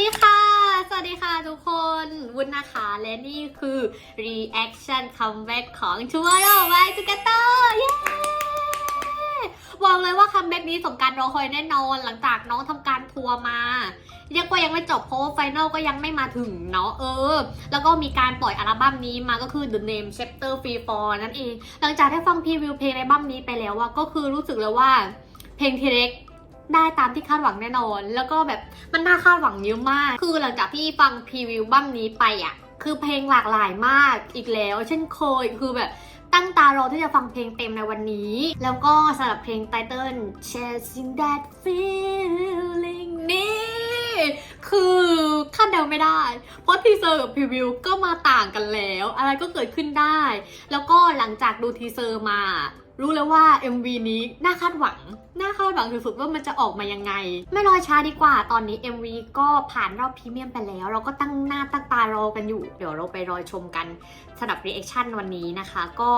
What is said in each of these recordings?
ดีค่ะ สวัสดีค่ะทุกคน วุ้นนะคะ และนี่คือ reaction comeback ของ Tomorrow by Together เย้บอกเลยว่าคัมแบ็กนี้สมการรอคอยแน่นอน หลังจากน้องทำการทัวร์มาเรียกว่ายังไม่จบเพราะว่าไฟนอลก็ยังไม่มาถึงเนาะเออ แล้วก็มีการปล่อยอัลบั้มนี้มาก็คือ The Name Chapter Free For นั่นเอง หลังจากได้ฟังพรีวิวเพลงในอัลบั้มนี้ไปแล้วว่าก็คือรู้สึกเลยว่าเพลงทีเล็ก ได้ตามที่คาดหวังแน่นอน แล้วก็แบบมันน่าคาดหวังเยอะมาก คือหลังจากที่ฟังพรีวิวบั้มนี้ไปอะ คือเพลงหลากหลายมากอีกแล้ว เช่นเคยคือแบบตั้งตารอที่จะฟังเพลงเต็มในวันนี้ แล้วก็สำหรับเพลงไตเติ้ล Chasing That Feeling นี่คือคาดเดาไม่ได้ เพราะทีเซอร์กับพรีวิวก็มาต่างกันแล้ว อะไรก็เกิดขึ้นได้ แล้วก็หลังจากดูทีเซอร์มา รู้แล้วว่า MV นี้น่าคาดหวัง น่าคาดหวังสุดๆว่ามันจะออกมายังไง ไม่รอช้าดีกว่า ตอนนี้ MV ก็ผ่านรอบพรีเมียมไปแล้ว เราก็ตั้งหน้าตั้งตารอกันอยู่ เดี๋ยวเราไปรอชมกันสำหรับ reaction วันนี้นะคะ ก็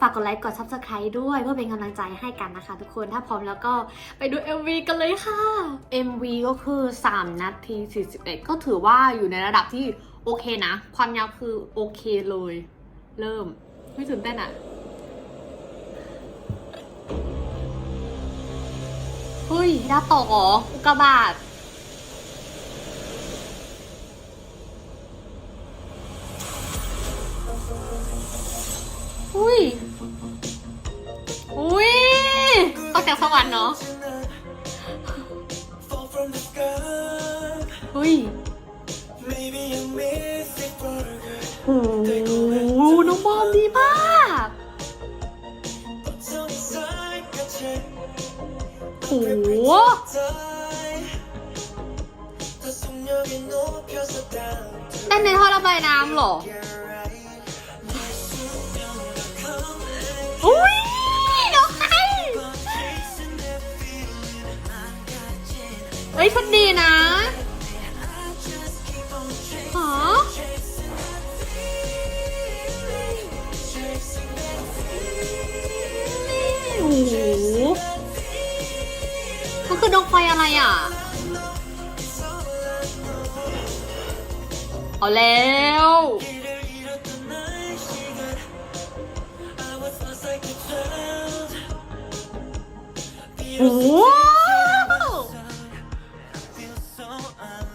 ฝากกดไลค์ กด subscribe ด้วยเพื่อเป็นกำลังใจให้กันนะคะ ทุกคน ถ้าพร้อมแล้วก็ไปดู MV กันเลยค่ะ MV ก็คือ 3 นาที 41 ก็ถือว่าอยู่ในระดับที่โอเคนะ ความยาวคือโอเคเลย เริ่ม ไม่ตื่นเต้นอะ ฮ้ยดาตกออุกกาบาตอุ้ย อุ้ยตกจากสวรรค์เนาะอุ้ย 우와!เต้นในท่อระบายน้ำเหรอ อุ้ย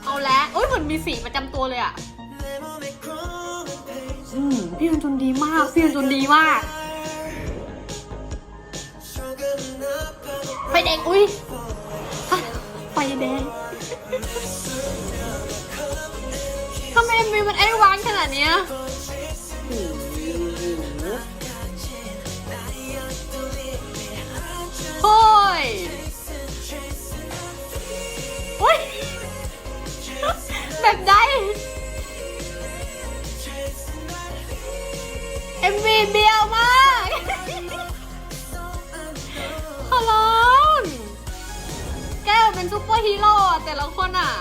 เอาแล้วโอ้ยเหมือนมีสีประจำตัวเลยอะอืมพี่ยุนจนดีมาก พี่ยุนจนดีมาก ไปแดง อุ้ยไปแดงทำไมมีมันไอ้วานขนาดเนี้ย แบบใดเอ็เบียวมากขอร้องแก้วเป็นซุปเปอร์ฮีโร่แต่ละคนอะ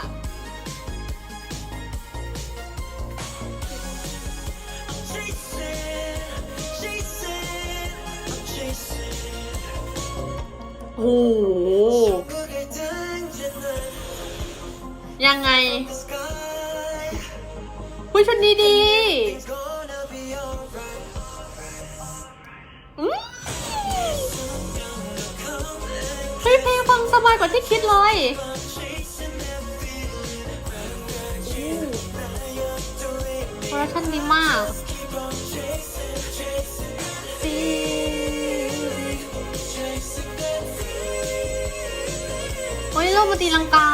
โอ้โหยังไง ชุดนี้ดีเฮ้ยเพลงฟังสบายกว่าที่คิดเลยโปรดักชั่นดีมากโอ้ยโลกมาตีลังกา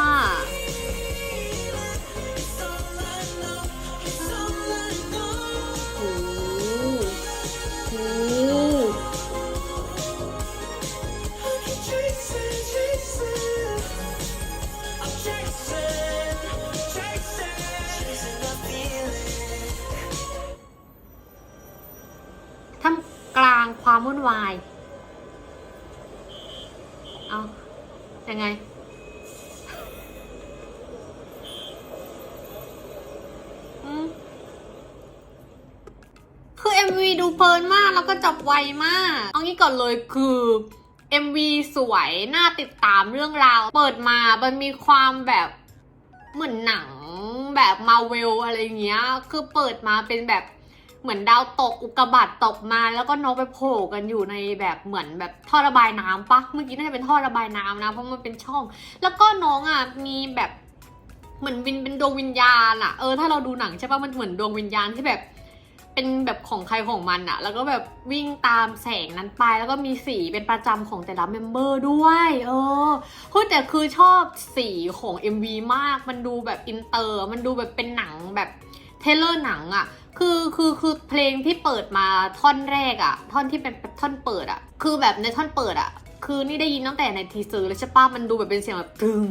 MV ดูเพลินมากแล้วก็จับไวมาก เอางี้ก่อนเลยคือ MV สวยน่าติดตามเรื่องราว เปิดมามันมีความแบบเหมือนหนังแบบมาเวลอะไรเงี้ย คือเปิดมาเป็นแบบเหมือนดาวตกอุกกาบาตตกมา แล้วก็น้องไปโผล่กันอยู่ในแบบเหมือนแบบท่อระบายน้ำปะเมื่อกี้น่าจะเป็นท่อระบายน้ำนะเพราะมันเป็นช่อง แล้วก็น้องอะมีแบบเหมือนวินเป็นดวงวิญญาณอะเออถ้าเราดูหนังใช่ปะมันเหมือนดวงวิญญาณที่แบบ เป็นแบบของใครของมันอะแล้วก็แบบวิ่งตามแสงนั้นไป แล้วก็มีสีเป็นประจำของแต่ละเมมเบอร์ด้วย เออเฮ้ยแต่คือชอบสีของ MV มาก มันดูแบบอินเตอร์ มันดูแบบเป็นหนังแบบเทเลอร์หนังอะคือคือคือเพลงที่เปิดมาท่อนแรกอะท่อนที่เป็นท่อนเปิดอะคือแบบในท่อนเปิดอะคือนี่ได้ยินตั้งแต่ในทีเซอร์แล้วใช่ปะมันดูแบบเป็นเสียงแบบถึง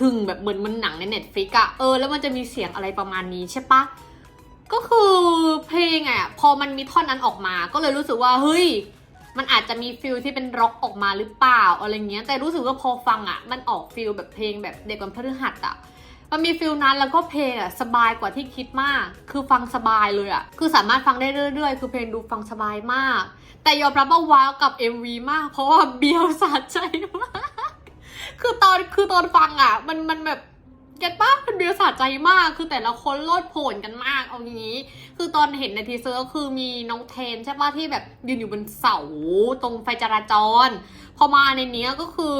ถึงแบบเหมือนมันหนังในเน็ตฟลิกอะเออแล้วมันจะมีเสียงอะไรประมาณนี้ใช่ปะ ก็คือเพลงอะพอมันมีท่อนนั้นออกมา ก็เลยรู้สึกว่าเฮ้ย มันอาจจะมีฟิลที่เป็นร็อกออกมาหรือเปล่าอะไรเงี้ย แต่รู้สึกว่าพอฟังอะ มันออกฟิลแบบเพลงแบบเด็กวันพฤหัสอะมันมีฟิลนั้นแล้วก็เพลงอะสบายกว่าที่คิดมาก คือฟังสบายเลยอะ คือสามารถฟังได้เรื่อยๆ คือเพลงดูฟังสบายมาก แต่ยอมรับว่าว้าวกับ MV มาก เพราะว่าเบียวสะใจมาก คือตอนคือตอนฟังอะ มันมันแบบ เก็ตป้ามันเบียวสะใจมาก คือแต่ละคนโลดโผนกันมากเอางี้ คือตอนเห็นในทีเซอร์ก็คือมีน้องเทนใช่ปะที่แบบยืนอยู่บนเสาตรงไฟจราจร พอมาในเนี้ยก็คือ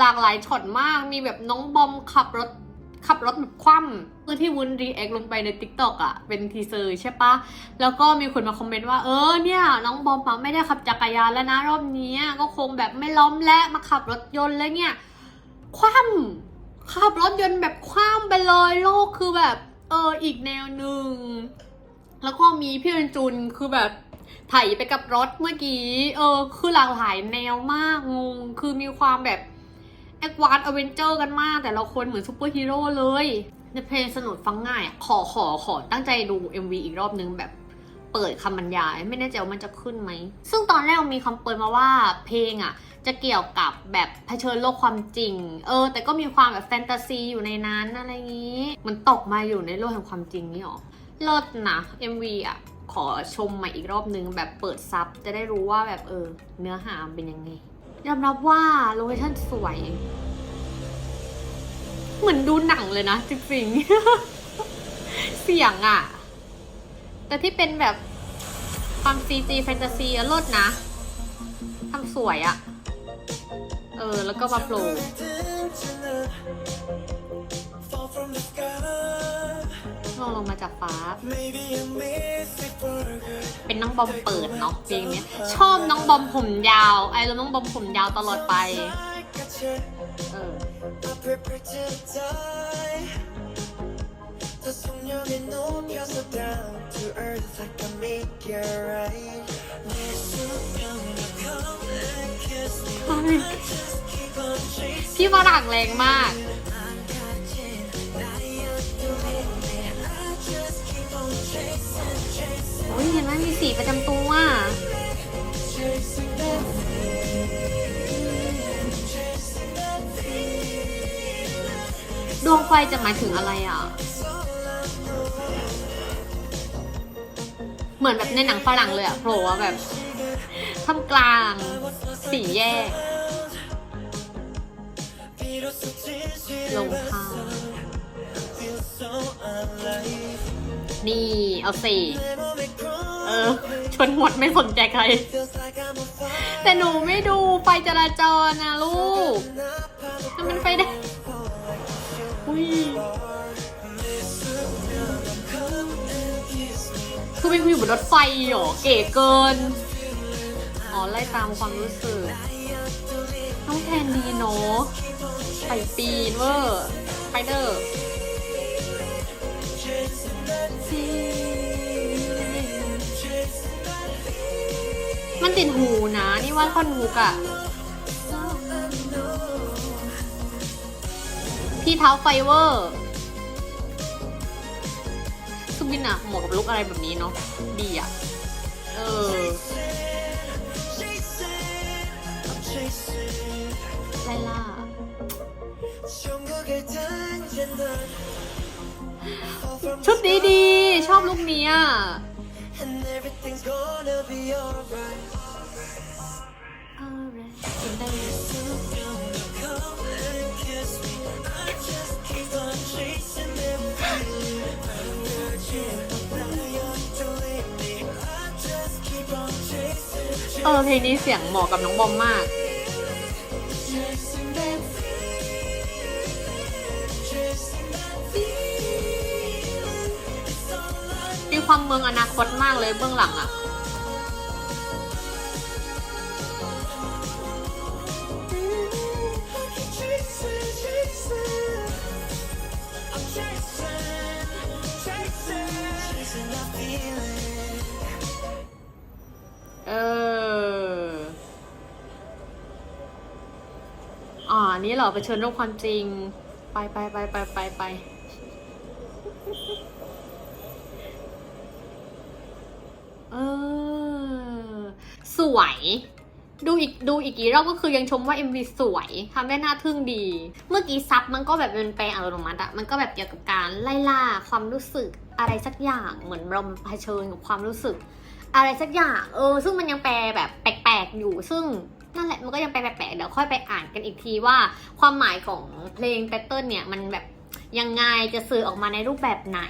หลากหลายช็อตมาก มีแบบน้องบอมขับรถขับรถแบบคว่ำเมื่อที่วุ้นรีแอคลงไปใน t ิ k t o k อะเป็นทีเซอร์ใช่ปะ แล้วก็มีคนมาคอมเมนต์ว่า เออเนี่ย น้องบอมอะไม่ได้ขับจักรยานแล้วนะ รอบนี้ก็คงแบบไม่ล้มและมาขับรถยนต์แล้วเนี่ย คว่ำ ขับรถยนต์แบบคว่ำไปเลยโลกคือแบบ เอออีกแนวหนึ่ง แล้วก็มีพี่เรนจุนคือแบบไถไปกับรถเมื่อกี้ เออ คือหลากหลายแนวมากงง คือมีความแบบแอควานอเวนเจอร์กันมาก แต่ละคนเหมือนซูเปอร์ฮีโร่เลยในเพลงสนุกฟังง่าย ขอขอขอตั้งใจดู MV อีกรอบนึงแบบ เปิดคำบรรยาย ไม่แน่ใจว่ามันจะขึ้นไหม ซึ่งตอนแรกมีคำเปิดมาว่าเพลงอะ จะเกี่ยวกับแบบเผชิญโลกความจริง เออ แต่ก็มีความแบบแฟนตาซีอยู่ในนั้นอะไรอย่างนี้ มันตกมาอยู่ในโลกแห่งความจริงนี่หรอเลิศนะ MV อะขอชมใหม่อีกรอบนึงแบบเปิดซับจะได้รู้ว่าแบบเออ เนื้อหาเป็นยังไงยอมรับว่าโลเคชั่นสวย เหมือนดูหนังเลยนะจริงๆเสียงอะ แต่ที่เป็นแบบความ CG แฟนตาซีอะลิศนะทำสวยอะเออ แล้วก็มาโผล่ลงลงมาจากฟ้า เป็นน้องบอมเปิดเนาะเพลงนี้ชอบน้องบอมผมยาว ไอ้แล้วน้องบอมผมยาวตลอดไป เออ I prepare to die 더 숙련해 높여서 down to earth like a meteorite 내 수명을 come and kiss me I just keep on chasing พี่ฝรั่งแรงมาก I just keep on chasing, chasing, อุ้ยเห็นไหมมีสีประจำตัว chasing that feeling, chasing that feeling. ดวงไฟจะหมายถึงอะไรอ่ะ เหมือนแบบในหนังฝรั่งเลยอะโผล่าแบบท่ามกลางสี่แยกลงทางนี่ เอาสีเออ ชนหมดไม่สนใจใคร แต่หนูไม่ดูไฟจราจรนะลูก มันไฟได้ อุ้ย คือเป็นคุยอยู่บนรถไฟเหรอเก๋เกิน อ๋อ ไล่ตามความรู้สึกน้องแทนดีเนาะไปปีนเวอร์ไปเดอร์มันติดหูนะ นี่ว่าท่อนฮุกอะพี่เท้าไฟเวอร์ วินอะเหมาะกับลุกอะไรแบบนี้เนาะดีอะเออไลล่าชุดดีดีๆชอบลุกนี้อะ เออเพลงนี้เสียงเหมาะกับน้องบอมมาก มีความเมืองอนาคตมากเลยเบื้องหลังอะ เอออ่านี่เหรอไปเชิญโลกความจริง ไปไปไปไปไปไปเออ สวย ดูอีกดูอีกกี่รอบก็คือยังชมว่า MV สวยทำได้น่าทึ่งดี เมื่อกี้ซับมันก็แบบเป็นไปลอัตโนมัติอะมันก็แบบเกี่ยวกับการไล่ล่าความรู้สึกอะไรสักอย่างเหมือนเราเผชิญกับความรู้สึก อะไรสักอย่างเออ ซึ่งมันยังแปลแบบแปลกๆอยู่ ซึ่งนั่นแหละมันก็ยังแปลแปลกๆเดี๋ยวค่อยไปอ่านกันอีกทีว่า ความหมายของเพลงแพทเทิร์นเนี่ยมันแบบยังไงจะสื่อออกมาในรูปแบบไหน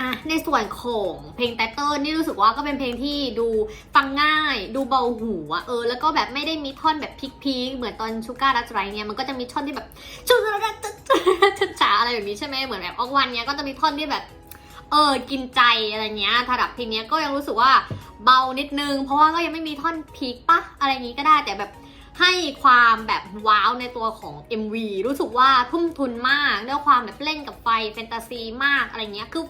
อะในส่วนของเพลงไตเติ้ลนี่รู้สึกว่าก็เป็นเพลงที่ดูฟังง่าย ดูเบาหูอะเออแล้วก็แบบไม่ได้มีท่อนแบบพีคๆเหมือนตอนชูการ์ดัสไรเนี่ยมันก็จะมีท่อนที่แบบชูการ์ดัสจ๋าอะไรแบบนี้ใช่ไหมเหมือนแบบออกวันเนี่ยก็จะมีท่อนที่แบบ เออกินใจอะไรเงี้ยถ้าดับเพลงเนี้ยก็ยังรู้สึกว่าเบานิดนึง เพราะว่าก็ยังไม่มีท่อนพีคปะอะไรอย่างงี้ก็ได้แต่แบบให้ความแบบว้าวในตัวของ MV รู้สึกว่าทุ่มทุนมากด้วยความแบบเล่นกับไฟแฟนตาซีมากอะไรเงี้ยคือ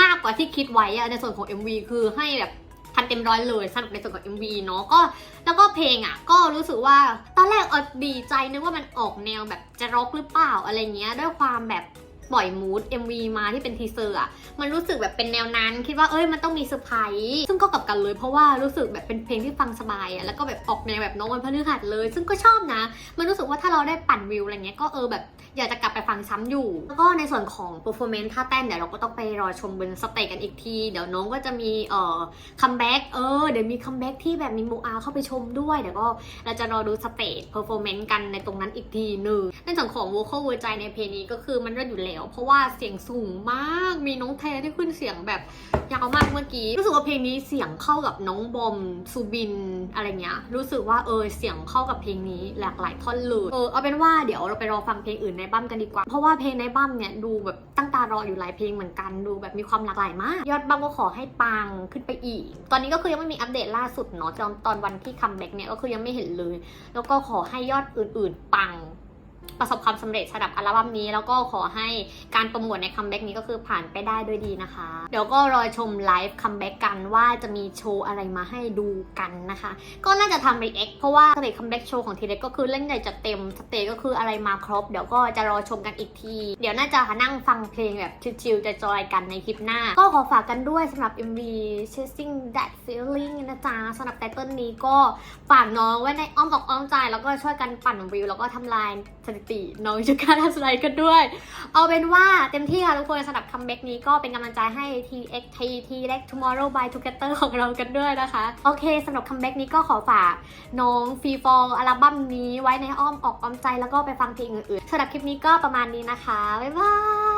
มากกว่าที่คิดไว้อะในส่วนของ MV คือให้แบบพันเต็มร้อยเลยสำหรับในส่วนของ MV เนาะก็แล้วก็เพลงอะก็รู้สึกว่าตอนแรกออดีใจนึกว่ามันออกแนวแบบจะร็อกหรือเปล่าอะไรเงี้ยด้วยความแบบ ปล่อยมูด MV มาที่เป็นทีเซอร์อะ มันรู้สึกแบบเป็นแนวนั้น คิดว่าเอ้ยมันต้องมีเซอร์ไพรส์ซึ่งก็กลับกันเลยเพราะว่ารู้สึกแบบเป็นเพลงที่ฟังสบายอะแล้วก็แบบออกแนวแบบน้องวันพฤหัสเลย ซึ่งก็ชอบนะ มันรู้สึกว่าถ้าเราได้ปั่นวิวอะไรเงี้ยก็เออแบบอยากจะกลับไปฟังซ้ำอยู่ แล้วก็ในส่วนของ performance ท่าเต้นเดี๋ยวเราก็ต้องไปรอชมบนสเตจกันอีกที เดี๋ยวน้องก็จะมีเอ่อคัมแบ็กเออเดี๋ยวมีคัมแบ็กที่แบบมีโมอาเข้าไปชมด้วยเดี๋ยวก็เราจะรอดูสเตจ performance กันในตรงนั้นอีกทีหนึ่งในส่วนของ vocal หัวใจในเพลงนี้ก็คือมันเลิศอยู่แล้วเพราะว่าเสียงสูงมาก มีน้องแทที่ขึ้นเสียงแบบยาวมากเมื่อกี้ รู้สึกว่าเพลงนี้เสียงเข้ากับน้องบอมซูบินอะไรเงี้ย รู้สึกว่าเออเสียงเข้ากับเพลงนี้หลากหลายท่อนเลย เออเอาเป็นว่าเดี๋ยวเราไปรอฟังเพลงอื่นในบั้มกันดีกว่า เพราะว่าเพลงในบั้มเนี่ยดูแบบตั้งตารออยู่หลายเพลงเหมือนกันดูแบบมีความหลากหลายมาก ยอดบั้มก็ขอให้ปังขึ้นไปอีก ตอนนี้ก็คือยังไม่มีอัปเดตล่าสุดเนาะตอนตอนวันที่คัมแบ็กเนี่ยก็คือยังไม่เห็นเลย แล้วก็ขอให้ยอดอื่น ๆ ปัง ประสบความสำเร็จสำหรับอัลบั้มนี้ แล้วก็ขอให้การโปรโมทในคัมแบ็กนี้ก็คือผ่านไปได้ด้วยดีนะคะ เดี๋ยวก็รอชมไลฟ์คัมแบ็กกันว่าจะมีโชว์อะไรมาให้ดูกันนะคะ ก็น่าจะทำรีแอคเพราะว่าสเตจคัมแบ็กโชว์ของทีเล็กก็คือเล่นใหญ่จัดเต็มสเตจก็คืออะไรมาครบ เดี๋ยวก็จะรอชมกันอีกที เดี๋ยวน่าจะนั่งฟังเพลงแบบชิลๆจะจอยกันในคลิปหน้า ก็ขอฝากกันด้วยสำหรับ MV Chasing That Feeling นะจ๊ะสำหรับไตเติ้ลนี้ก็ฝากน้องไว้ในอ้อมอกอ้อมใจแล้วก็ช่วยกันปั่นวิวแล้วก็ทำลายสถิติน้องจูการทัสไลกันด้วย เอาเป็นว่าเต็มที่ค่ะทุกคนสำหรับคัมแบ็กนี้ก็เป็นกำลังใจให้ TX T T r e x Tomorrow by Together ของเรากันด้วยนะคะ โอเคสำหรับคัมแบ็กนี้ก็ขอฝากน้องฟรีฟอลอัลบั้มนี้ไว้ในอ้อมอกอ้อมใจแล้วก็ไปฟังเพลงอื่นๆสำหรับคลิปนี้ก็ประมาณนี้นะคะ บ๊ายบาย